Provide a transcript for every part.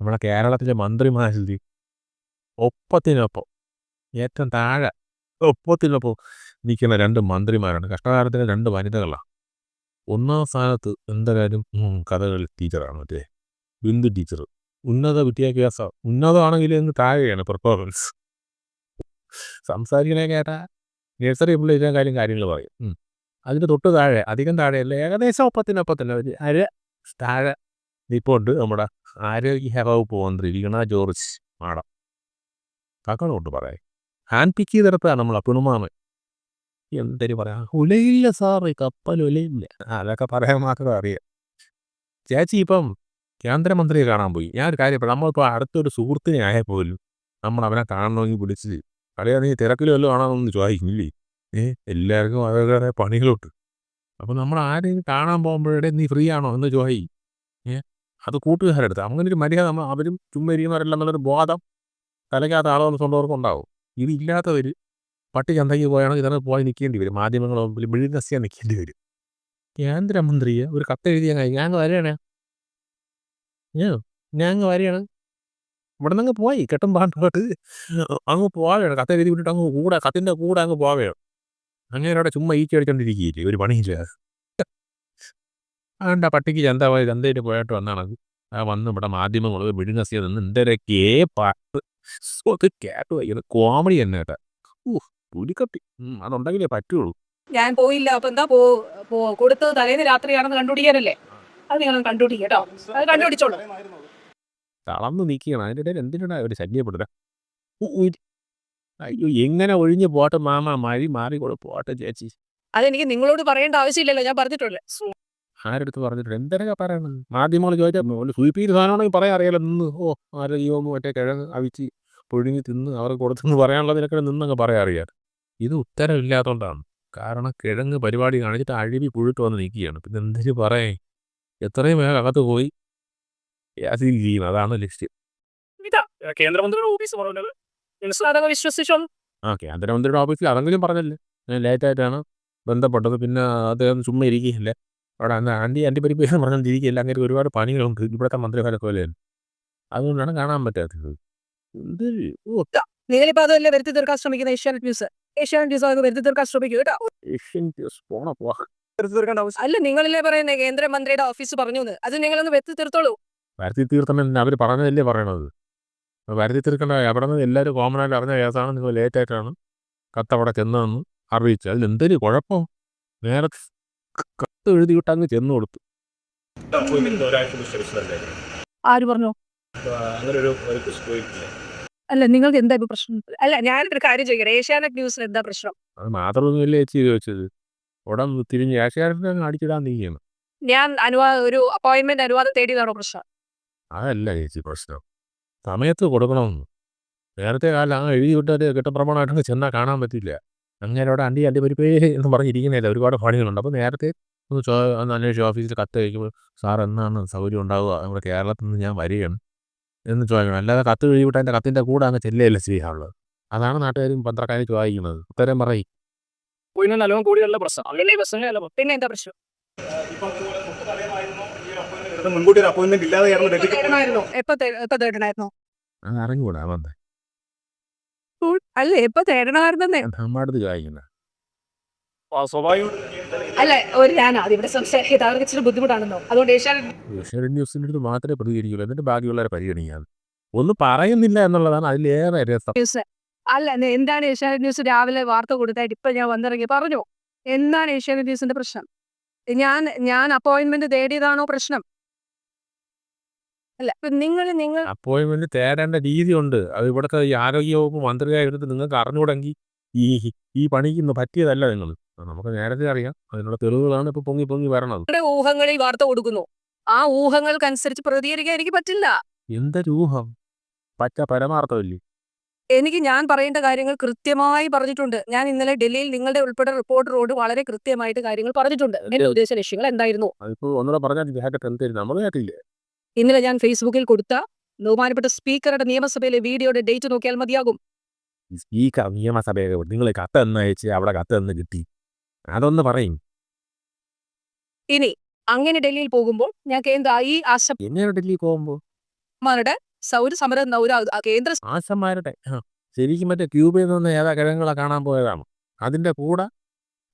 നമ്മുടെ കേരളത്തിലെ മന്ത്രിമാരിൽ ഒപ്പത്തിനൊപ്പം ഏറ്റവും താഴെ ഒപ്പത്തിനൊപ്പം നിൽക്കുന്ന രണ്ട് മന്ത്രിമാരാണ്. കഷ്ടകാലത്തിലെ രണ്ട് വനിതകളാണ്. ഒന്നാം സ്ഥാനത്ത് എന്തായാലും കഥകളി ടീച്ചറാണ് മറ്റേ ബിന്ദു ടീച്ചർ ഉന്നത വിദ്യാഭ്യാസം ഉന്നതമാണെങ്കിൽ ഇന്ന് താഴെയാണ് പെർഫോമൻസ് സംസാരിക്കണേ കേട്ടാ. നഴ്സറി പിള്ളേരെ കാര്യം കാര്യങ്ങൾ പറയും. അതിന്റെ തൊട്ട് താഴെ അധികം താഴെയല്ല ഏകദേശം ഒപ്പത്തിനൊപ്പത്തിന് ഒരു അര താഴെ നിൽപ്പുണ്ട് നമ്മുടെ ആരോഗ്യ വകുപ്പ് മന്ത്രി വീണ ജോർജ് മാഡം. കാക്കണോട്ട് പറയാം. ഹാൻഡ് പിക്ക് ചെയ്തെടുത്താണ് നമ്മൾ പിണുമാമൻ എന്തൊരു പറയാം? ഉലയില്ല സാറ് കപ്പൽ ഉലയില്ല അതൊക്കെ പറയാൻ മാത്രം അറിയാം. ചേച്ചി ഇപ്പം കേന്ദ്രമന്ത്രിയെ കാണാൻ പോയി. ഞാൻ ഒരു കാര്യം നമ്മളിപ്പോൾ അടുത്തൊരു സുഹൃത്തിനെ ആയാൽ പോലും നമ്മൾ അവനെ കാണണമെങ്കിൽ വിളിച്ച് കളിയാ നീ തിരക്കിലും വല്ലതും ആണോന്ന് ചോദിക്കില്ലേ ഏ എല്ലാവർക്കും അവരുടെ പണികളുണ്ട് അപ്പോൾ നമ്മൾ ആരെയും കാണാൻ പോകുമ്പോഴേ നീ ഫ്രീ ആണോ എന്ന് ചോദിക്കും ഏ അത് കൂട്ടുകാരെടുത്ത്. അങ്ങനെ ഒരു മര്യാദ അവരും ചുമ്മാ ഇരിക്കുന്നവരല്ല എന്നുള്ളൊരു ബോധം തലയ്ക്കകത്ത് ആളെന്ന് സ്വന്തവർക്ക് ഉണ്ടാവും. ഇതില്ലാത്തവർ പട്ടി ചന്തയ്ക്ക് പോയാണെങ്കിൽ ഇതിനെ പോയി നിൽക്കേണ്ടി വരും. മാധ്യമങ്ങളോ മുമ്പിൽ നിൽക്കേണ്ടി വരും. കേന്ദ്രമന്ത്രിയെ ഒരു കത്ത് എഴുതിയാൽ കഴിഞ്ഞു ഞാൻ വരികയാണ് ഞാൻ അങ്ങ് വരികയാണ് ഇവിടെ നിന്ന് പോയി. കെട്ടും പാണ്ടോട്ട് അങ്ങ് പോവുകയാണ് കത്ത് എഴുതി വിട്ടിട്ട് അങ്ങ് കൂടെ കത്തിന്റെ കൂടെ അങ്ങ് പോവുകയാണ് അങ്ങനെ അവിടെ ചുമ്മാ ഈച്ച ഒരു പണിയില്ല ആണ്ട പട്ടിക്ക് ചന്ത പോയി ചന്തയിൽ പോയിട്ട് വന്നാണ്. അത്. ആ വന്ന് ഇവിടെ മാധ്യമങ്ങൾ വിഴുങ്ങസിയ നിന്ന് എന്തൊരൊക്കെ പാട്ട് അത് കേട്ട് വയ്ക്കുന്നത് കോമഡി തന്നെ കേട്ടാ. ഊഹ് പുലിക്കത്തി ഉം, അതുണ്ടെങ്കിലേ പറ്റുള്ളൂ. ഞാൻ പോയില്ല. അപ്പൊ എന്താ പോ പോ- കൊടുത്തത് തലേന്ന് രാത്രിയാണെന്ന് കണ്ടുപിടിക്കാനല്ലേ? അത് നിങ്ങൾ കണ്ടുപിടിക്കുക കേട്ടോ. അത് കണ്ടുപിടിച്ചോളൂ. തളർന്ന് നിൽക്കുകയാണ് അതിന്റെ ഇടയിൽ എന്തിനാ ഒരു ശല്യപ്പെടുക അയ്യോ എങ്ങനെ ഒഴിഞ്ഞ് പോട്ടെ മാമ? മാറി മാറി പോട്ടെ ചേച്ചി. അതെനിക്ക് നിങ്ങളോട് പറയേണ്ട ആവശ്യമില്ലല്ലോ. ഞാൻ പറഞ്ഞിട്ടുള്ളേ ആരെടുത്ത് പറഞ്ഞിട്ടുണ്ട്? എന്തൊക്കെ പറയണം മാധ്യമങ്ങൾ ചോദിച്ചാൽ സൂയിപ്പീര് സാധനമാണെങ്കിൽ പറയാൻ അറിയാലോ. നിന്ന്. ഓ ആരോഗ്യവും മറ്റേ കിഴങ്ങ് അവിച്ച് പുഴുങ്ങി തിന്ന് അവർക്ക് കൊടുത്തെന്ന് പറയാനുള്ളതിനൊക്കെ നിന്നങ്ങ് പറയാൻ അറിയാം ഇത് ഉത്തരവില്ലാത്തതുകൊണ്ടാണ് കാരണം കിഴങ്ങ് പരിപാടി കാണിച്ചിട്ട് അഴിവി പുഴുട്ട് വന്ന് നിൽക്കുകയാണ്. പിന്നെ എന്തിനു പറയേ? എത്രയും വേഗം അകത്ത് പോയി. ചെയ്യും അതാണ് ലക്ഷ്യം. ഇതാ കേന്ദ്രമന്ത്രിയുടെ ഓഫീസ് പറഞ്ഞത്. അതൊക്കെ വിശ്വസിച്ചോ ആ കേന്ദ്രമന്ത്രിയുടെ ഓഫീസിൽ അതെങ്കിലും പറഞ്ഞല്ലേ? ഞാൻ ലേറ്റായിട്ടാണ് ബന്ധപ്പെട്ടത്. പിന്നെ അദ്ദേഹം ചുമ്മാ ഇരിക്കുകയില്ല? അവിടെ അന്ന് ആന്റി ആന്റി പരിപ്പ് എന്ന് തിരിക്കില്ല അങ്ങനെ ഒരുപാട് പണികളുണ്ട്. ഇവിടുത്തെ മന്ത്രിമാരെ പോലെയാണ് അതുകൊണ്ടാണ് കാണാൻ പറ്റാത്തത്. എന്ത് ഓ നിങ്ങളിപ്പോ അതല്ലേ വരുത്തി തീർക്കാൻ ശ്രമിക്കുന്ന ഏഷ്യാനെറ്റ് ന്യൂസ്. ഏഷ്യാനെറ്റ് ന്യൂസ് അത് വരുത്തി തീർക്കാൻ ശ്രമിക്കൂ കേട്ടോ. ഏഷ്യൻ ന്യൂസ് പോണ അല്ല നിങ്ങളില്ലേ പറയുന്നത് കേന്ദ്രമന്ത്രിയുടെ ഓഫീസ് പറഞ്ഞു അത് നിങ്ങളൊന്ന് വരുത്തി തീർത്തോളൂ. വരുത്തി തീർത്തമെന്ന് അവർ പറഞ്ഞതല്ലേ പറയണത്? വരുത്തി തീർക്കേണ്ട അവിടെ നിന്ന് എല്ലാവരും കോമൺ ആയിട്ട് അറിഞ്ഞ കേസാണ് നിങ്ങൾ ലേറ്റ് ആയിട്ടാണ് കത്ത് അവിടെ ചെന്നതെന്ന് അറിയിച്ചു അതിൽ എന്തൊരു കുഴപ്പം നേരത്തെ എഴുതി വിട്ട് അങ്ങ് ചെന്ന് കൊടുത്തു. ആര് പറഞ്ഞു? അല്ല നിങ്ങൾക്ക് എന്താ ഇപ്പൊ പ്രശ്നം? അല്ല ഞാനൊരു കാര്യം ചോദിക്കട്ടെ. ഏഷ്യാനെറ്റ് ന്യൂസിന് എന്താ പ്രശ്നം? അത് മാത്രമൊന്നുമില്ല ചേച്ചി ചോദിച്ചത് ഉടൻ തിരിഞ്ഞ് ഏഷ്യാനെറ്റ് അങ്ങ് അടിച്ചിടാൻ നീക്കുകയാണ് ഞാൻ അനുവാദം ഒരു അപ്പോയിന്റ്മെന്റ് അനുവാദം തേടിയതാണോ പ്രശ്നം? അതല്ല ചേച്ചി പ്രശ്നം. സമയത്ത് കൊടുക്കണമെന്ന്. നേരത്തെ കാലം അങ്ങ് എഴുതി വിട്ടാൽ കെട്ടപ്രമാണമായിട്ടങ്ങ് ചെന്നാൽ കാണാൻ പറ്റില്ല. അങ്ങനെ അവിടെ അണ്ടി അണ്ടി പരിപേ എന്ന് പറഞ്ഞിരിക്കുന്നില്ല ഒരുപാട് പണികളുണ്ട്. അപ്പോൾ നേരത്തെ ഒന്ന് ചോ ഒന്ന് ഓഫീസിൽ കത്ത് കഴിക്കുമ്പോൾ സാർ എന്നാണ് സൗകര്യം ഉണ്ടാവുക? നമ്മുടെ കേരളത്തിൽ നിന്ന് ഞാൻ വരികയാണ്. എന്ന് ചോദിക്കണം. അല്ലാതെ കത്ത് കഴിയിട്ട് വിട്ട് അതിന്റെ കത്തിന്റെ കൂടെ അങ്ങ് ചെല്ലുകയല്ല ചെയ്യാറുള്ളത് അതാണ് നാട്ടുകാരും പത്രക്കാരും ചോദിക്കുന്നത് ഉത്തരം പറയും. നല്ലോണം കൂടിയുള്ള പ്രശ്നം. അങ്ങനെ പിന്നെ എന്താ പ്രശ്നം? മുൻകൂട്ടി ഒരു അപ്പോയിന്റ്മെന്റ് ഇല്ലാതെ അറിഞ്ഞുകൂടാ വന്നേ അല്ല എപ്പോ തേടണമായിരുന്നേ നമ്മുടെ ചോദിക്കുന്നത് അല്ല ഒരു ഞാനാ അതിവിടെ സംസാരിക്കുന്നത് അവർക്ക് ഇച്ചിരി ബുദ്ധിമുട്ടാണെന്നോ? അതുകൊണ്ട് ഏഷ്യാനെറ്റ് ഏഷ്യാനെറ്റ് ന്യൂസിന്റെ അടുത്ത് മാത്രമേ പ്രതികരിക്കുള്ളൂ എന്നിട്ട് ബാക്കിയുള്ളവരെ പരിഗണിക്കാതെ. ഒന്നും പറയുന്നില്ല എന്നുള്ളതാണ് അതിലേറെ രസം. ന്യൂസ് അല്ല എന്താണ് ഏഷ്യാനെറ്റ് ന്യൂസ് രാവിലെ വാർത്ത കൊടുത്തായിട്ട് ഇപ്പൊ ഞാൻ വന്നിറങ്ങി? പറഞ്ഞു എന്താണ് ഏഷ്യാനെറ്റ് ന്യൂസിന്റെ പ്രശ്നം? ഞാൻ ഞാൻ അപ്പോയിന്റ്മെന്റ് തേടിയതാണോ പ്രശ്നം? അല്ല നിങ്ങൾ നിങ്ങൾ അപ്പോയിന്റ്മെന്റ് തേടേണ്ട രീതിയുണ്ട്. അത് ഇവിടുത്തെ ഈ ആരോഗ്യവകുപ്പ് മന്ത്രിയായിരുന്നിട്ട് നിങ്ങൾക്ക് അറിഞ്ഞുകൂടെങ്കിൽ ഈ ഈ പണിക്ക് ഇന്ന് പറ്റിയതല്ല നിങ്ങൾ. നമുക്ക് നേരത്തെ അറിയാം. അതിനുള്ള തെളിവുകളാണ് ഇപ്പൊ പൊങ്ങി പൊങ്ങി വരണത്. ഊഹങ്ങളിൽ വാർത്ത കൊടുക്കുന്നു. ആ ഊഹങ്ങൾക്കനുസരിച്ച് പ്രതികരിക്കാൻ എനിക്ക് പറ്റില്ല. എന്തൊരൂഹം പറ്റ പരമാർത്ഥമില്ലേ? എനിക്ക് ഞാൻ പറയേണ്ട കാര്യങ്ങൾ കൃത്യമായി പറഞ്ഞിട്ടുണ്ട്. ഞാൻ ഇന്നലെ ഡൽഹിയിൽ നിങ്ങളുടെ ഉൾപ്പെടെ റിപ്പോർട്ടറോട് വളരെ കൃത്യമായിട്ട് കാര്യങ്ങൾ പറഞ്ഞിട്ടുണ്ട്. എന്റെ ഉദ്ദേശ ലക്ഷ്യങ്ങൾ എന്തായിരുന്നു? ഇന്നലെ ഞാൻ ഫേസ്ബുക്കിൽ കൊടുത്ത ബഹുമാനപ്പെട്ട സ്പീക്കറുടെ നിയമസഭയിലെ വീഡിയോയുടെ ഡേറ്റ് നോക്കിയാൽ മതിയാകും. സ്പീക്കർ നിയമസഭയെ നിങ്ങൾ കത്ത് എന്ന് അയച്ച് അവിടെ കത്ത് എന്ന് കിട്ടി. അതൊന്ന് പറയും. ഇനി അങ്ങനെ ഡൽഹിയിൽ പോകുമ്പോൾ ഞാൻ കേന്ദ്ര ഈ എങ്ങനെ ഡൽഹി പോകുമ്പോ ആശമാരുടെ സൗര സമരം ന- ഒരു കേന്ദ്ര ആശന്മാരുടെ ശരിക്കും മറ്റേ ക്യൂബയിൽ നിന്ന് ഏതാ കിഴങ്ങളെ കാണാൻ പോയതാണ്. അതിന്റെ കൂടെ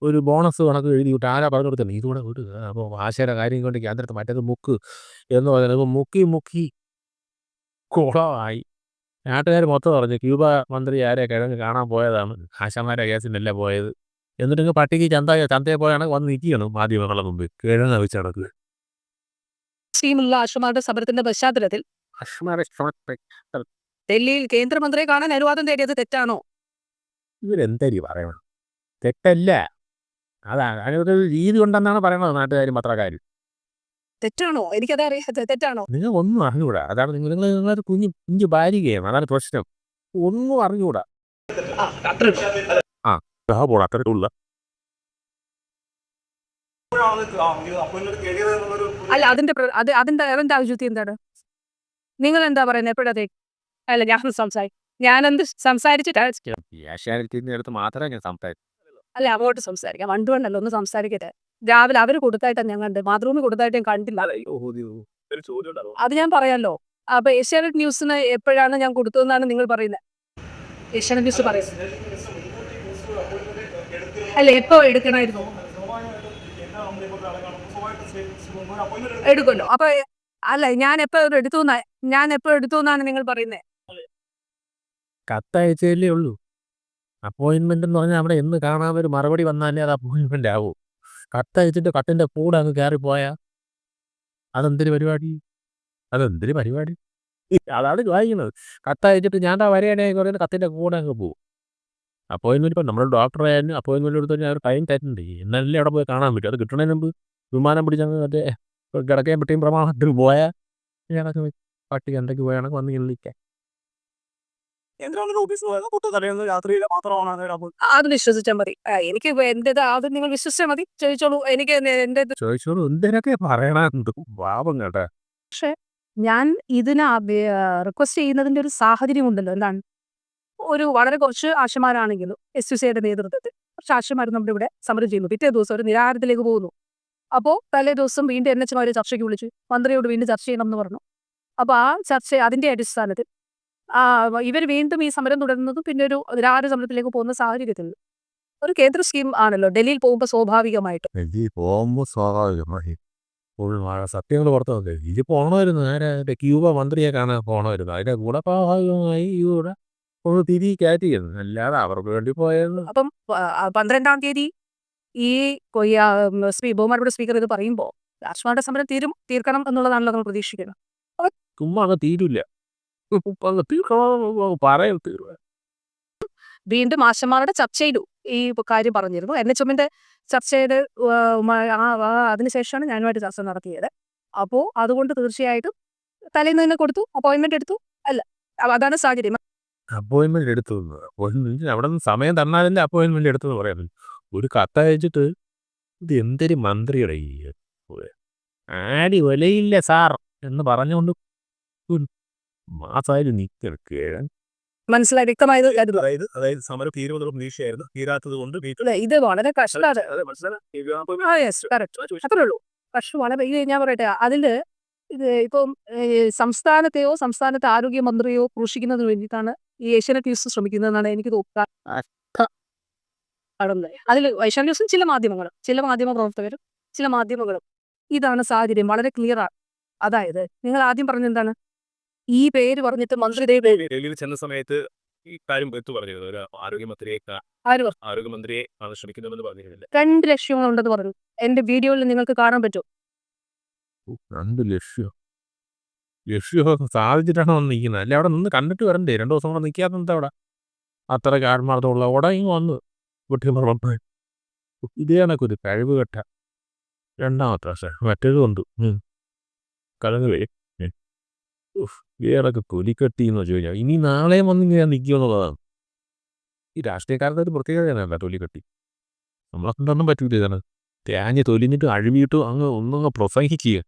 ഒരു ബോണസ് കണക്ക് എഴുതി വിട്ട് ആരാ പറഞ്ഞു കൊടുത്തത്? ഇതുകൂടെ വിട്ടു അപ്പോൾ ആശയുടെ കാര്യം കൊണ്ട് കേന്ദ്രത്ത് മറ്റേത് മുക്ക് എന്ന് പറയുന്നത്. ഇപ്പോൾ മുക്കി മുക്കി കുളമായി നാട്ടുകാർ മൊത്തം പറഞ്ഞു ക്യൂബ മന്ത്രി ആരെ കിഴങ്ങ് കാണാൻ പോയതാണ്. ആശാന്മാരെ കേസിനല്ല പോയത്? എന്നിട്ട് ഇങ്ങ് പട്ടിക്ക് ചന്ത ചന്തയെ പോയാണ് വന്ന് നിൽക്കുകയാണ് മാധ്യമങ്ങളുടെ മുമ്പിൽ. കിഴങ്ങ് വെച്ച് നടക്കുക സ്കീമുള്ള ആശുമാരുടെ സമരത്തിന്റെ പശ്ചാത്തലത്തിൽ ഡൽഹിയിൽ കേന്ദ്രമന്ത്രിയെ കാണാൻ അനുവാദം തേടിയത് തെറ്റാണോ? ഇവരെന്തരി പറയണം? തെറ്റല്ല. അതാണ് അതിനൊരു രീതി ഉണ്ടെന്നാണ് പറയണത് നാട്ടുകാരും പത്രക്കാരും. തെറ്റാണോ? എനിക്കത് അറിയാത്ത തെറ്റാണോ? നിങ്ങൾ ഒന്നും അറിഞ്ഞുകൂടാ അതാണ് നിങ്ങൾ നിങ്ങൾ നിങ്ങളൊരു കുഞ്ഞു കുഞ്ഞു ഭാര്യയാണ് അതാണ് പ്രശ്നം. ഒന്നും അറിഞ്ഞുകൂടാ ആ കേറിയത് എന്നുള്ളൊരു അല്ല അതിന്റെ അത് അതിന്റെ അതിന്റെ ഔചിത്യം എന്താണ്? നിങ്ങൾ എന്താ പറയുന്നത് എപ്പോഴത്തേക്ക് അല്ല ഞാൻ സംസാരി ഞാനെന്ത് സംസാരിച്ചിട്ടാ? മാത്രമേ ഞാൻ സംസാരിച്ചു അല്ല അങ്ങോട്ട് സംസാരിക്കാം. വണ്ടു വണ്ടല്ലോ ഒന്ന് സംസാരിക്കട്ടെ. രാവിലെ അവർ കൊടുത്തായിട്ടാ ഞാൻ കണ്ട് മാതൃഭൂമി കൊടുത്തായിട്ട് ഞാൻ കണ്ടില്ല. അത് ഞാൻ പറയാലോ. അപ്പൊ ഏഷ്യാനെറ്റ് ന്യൂസിന് എപ്പോഴാണ് ഞാൻ കൊടുത്തതെന്നാണ് നിങ്ങൾ പറയുന്നത് ഏഷ്യാനെറ്റ് ന്യൂസ് പറയുന്നത് അല്ല എപ്പോ എടുക്കണമായിരുന്നു എടുക്കുന്നു അപ്പൊ അല്ല ഞാൻ എപ്പോ എടുത്തു ഞാൻ എപ്പോ എടുത്തു എന്നാണ് നിങ്ങൾ പറയുന്നത് കത്തയച്ചല്ലേ ഉള്ളൂ. അപ്പോയിന്റ്മെന്റ് എന്ന് പറഞ്ഞാൽ അവിടെ എന്ന് കാണാൻ ഒരു മറുപടി വന്നാലേ അത് അപ്പോയിന്റ്മെന്റ് ആവൂ. കത്തയച്ചിട്ട് കട്ടിന്റെ കൂടെ അങ്ങ് കയറി പോയാ അതെന്തൊരു പരിപാടി? അതെന്തൊരു പരിപാടി? അതാണ് വായിക്കുന്നത് കത്തയച്ചിട്ട് ഞാൻ ആ വരെയാണെ പറയുന്നത് കത്തിന്റെ കൂടെ അങ്ങ് പോകും അപ്പോയിൻമെന്റ് ഇപ്പം നമ്മുടെ ഡോക്ടറെ ആയാലും അപ്പോയിൻമെന്റ് എടുത്ത് അവർ ടൈം തരണ്ടേ എന്നല്ലേ അവിടെ പോയി കാണാൻ പറ്റും. അത് കിട്ടണതിന് മുമ്പ് വിമാനം പിടിച്ചങ്ങ് മറ്റേ കിടക്കാൻ പറ്റിയും പ്രമാണത്തിൽ പോയാൽ ഞാനൊക്കെ പട്ടി എന്തൊക്കെ പോയാണെങ്കിൽ വന്ന് അപ്പോൾ അത് വിശ്വസിച്ചാൽ മതി. എനിക്ക് എന്റേത് അത് നിങ്ങൾ വിശ്വസിച്ചാൽ മതി. ചോദിച്ചോളൂ. എനിക്ക് എന്റെ ചോദിച്ചോളൂ. എന്തിനൊക്കെ പറയണത് പാപം കേട്ടാ. ഞാൻ ഇതിന് റിക്വസ്റ്റ് ചെയ്യുന്നതിന്റെ ഒരു സാഹചര്യം ഉണ്ടല്ലോ. എന്താണ്? ഒരു വളരെ കുറച്ച് ആശമാരാണെങ്കിലും എസ് യു സിയുടെ നേതൃത്വത്തിൽ കുറച്ച് ആശമാർ നമ്മുടെ ഇവിടെ സമരം ചെയ്യുന്നു. പിറ്റേ ദിവസം ഒരു നിരാഹാരത്തിലേക്ക് പോകുന്നു. അപ്പോൾ തലേ ദിവസം വീണ്ടും എൻ എച്ച് ചർച്ചയ്ക്ക് വിളിച്ചു മന്ത്രിയോട് വീണ്ടും ചർച്ച ചെയ്യണം എന്ന് പറഞ്ഞു. അപ്പോൾ ആ ചർച്ച അതിന്റെ അടിസ്ഥാനത്തിൽ ഇവർ വീണ്ടും ഈ സമരം തുടരുന്നതും പിന്നെ ഒരു നിരാഹാര സമരത്തിലേക്ക് പോകുന്ന സാഹചര്യത്തിൽ ഒരു കേന്ദ്ര സ്കീം ആണല്ലോ. ഡൽഹിയിൽ പോകുമ്പോൾ സ്വാഭാവികമായിട്ട്. ഈ പോകുമ്പോൾ സ്വാഭാവികമായി സത്യങ്ങൾ പുറത്തു നോക്കുക ഇത് പോകണമായിരുന്നു നേരെ ക്യൂബ മന്ത്രിയെ കാണാൻ പോകണമായിരുന്നു അതിന്റെ കൂടെ സ്വാഭാവികമായി ഇവിടെ ഫുൾ തിരി കയറ്റിയിരുന്നു അല്ലാതെ അവർക്ക് വേണ്ടി പോയത് അപ്പം പ- പന്ത്രണ്ടാം തീയതി ഈ കൊയ്യ ബഹുമാനപ്പെട്ട സ്പീക്കർ ഇത് പറയുമ്പോൾ രാഷ്ട്രമാരുടെ സമരം തീരും തീർക്കണം എന്നുള്ളതാണല്ലോ നമ്മൾ പ്രതീക്ഷിക്കുന്നത്. ചുമ്മാ അങ്ങ് തീരില്ല. അങ്ങ് തീരുവ. വീണ്ടും ആശമാരുടെ ചർച്ചയിലും ഈ കാര്യം പറഞ്ഞിരുന്നു. എൻ എച്ച് എമ്മിന്റെ ചർച്ചയുടെ ആ, മ- ആ ആ, അതിനുശേഷമാണ് ഞാനുമായിട്ട് ചർച്ച നടത്തിയത്. അപ്പോൾ അതുകൊണ്ട് തീർച്ചയായിട്ടും തലേന്ന് തന്നെ കൊടുത്തു അപ്പോയിന്റ്മെന്റ് എടുത്തു. അല്ല അതാണ് സാഹചര്യം. അപ്പോയിൻമെന്റ് എടുത്തു അപ്പോയിൻമെന്റ് അവിടെ നിന്ന് സമയം തന്നാലല്ലേ അപ്പോയിൻമെന്റ് എടുത്തെന്ന് പറയാൻ ഒരു കത്തയച്ചിട്ട് ഇത് എന്തൊരു മന്ത്രിയുടെ ഈ ആടി ഒലയില്ല സാർ എന്ന് പറഞ്ഞുകൊണ്ട് മാസമായാലും നിൽക്കണം മനസ്സിലായി? വ്യക്തമായത് അതായത് അതായത് സമരം തീരുമെന്നുള്ള പ്രതീക്ഷയായിരുന്നു. തീരാത്തത് കൊണ്ട് അല്ലേ, ഇത് വളരെ കഷ്ടമാണ്. അതെ മനസ്സിലായി? ആ യെസ് കറക്റ്റ് അത്രേ ഉള്ളൂ. പക്ഷെ വളരെ ഇത് ഞാൻ പറയട്ടെ. അതിൽ ഇത് ഇപ്പം സംസ്ഥാനത്തെയോ സംസ്ഥാനത്തെ ആരോഗ്യമന്ത്രിയോ ക്രൂശിക്കുന്നതിന് വേണ്ടിയിട്ടാണ് ഈ ഏഷ്യാനെറ്റ് ന്യൂസ് ശ്രമിക്കുന്നതെന്നാണ് എനിക്ക് തോന്നുന്നത് അതിൽ ഏഷ്യാനെറ്റ് ന്യൂസും ചില മാധ്യമങ്ങളും ചില മാധ്യമ പ്രവർത്തകരും ചില മാധ്യമങ്ങളും ഇതാണ് സാഹചര്യം. വളരെ ക്ലിയർ ആണ് അതായത് നിങ്ങൾ ആദ്യം പറഞ്ഞ എന്താണ്? ഈ പേര് പറഞ്ഞിട്ട് മന്ത്രി ഡൽഹിയിൽ ചെന്ന സമയത്ത് ഈ കാര്യം എടുത്തു ഒരു ആരോഗ്യമന്ത്രിയെ കാ- ആര് പറഞ്ഞു? ആരോഗ്യമന്ത്രിയെ ആണ് ശ്രമിക്കുന്നതെന്ന് പറഞ്ഞിരുന്നില്ല. രണ്ട് ലക്ഷ്യങ്ങളുണ്ടെന്ന് പറഞ്ഞു. എന്റെ വീഡിയോയിൽ നിങ്ങൾക്ക് കാണാൻ പറ്റും. രണ്ട് ലക്ഷ്യം? ലക്ഷ്യമൊക്കെ സാധിച്ചിട്ടാണ് വന്ന് നിൽക്കുന്നത്? അല്ലെ അവിടെ നിന്ന് കണ്ടിട്ട് വരണ്ടേ? രണ്ട് ദിവസം കൂടെ നിൽക്കാത്ത എന്താ അവിടെ? അത്ര ആത്മാർത്ഥമുള്ള ഉടങ്ങി വന്ന് കുട്ടിമർമ്മ ഇതേ കണക്കൊരു കഴിവ് കെട്ട രണ്ടാമത്തെ പക്ഷേ മറ്റേത് കൊണ്ട് കലങ്ങുവേ വേറൊക്കെ തൊലിക്കെട്ടി എന്ന് വെച്ച് കഴിഞ്ഞാൽ ഇനി നാളെയും വന്ന് ഞാൻ നിൽക്കുമെന്നുള്ളതാണ് ഈ രാഷ്ട്രീയക്കാരുടെ ഒരു പ്രത്യേകതയാണല്ല തൊലിക്കെട്ടി നമ്മളെ കൊണ്ടൊന്നും പറ്റൂല ഇതാണ്. തേഞ്ഞ് തൊലിഞ്ഞിട്ട് അഴുവിയിട്ട് അങ്ങ് ഒന്നങ്ങ് പ്രസംഗിക്കുക.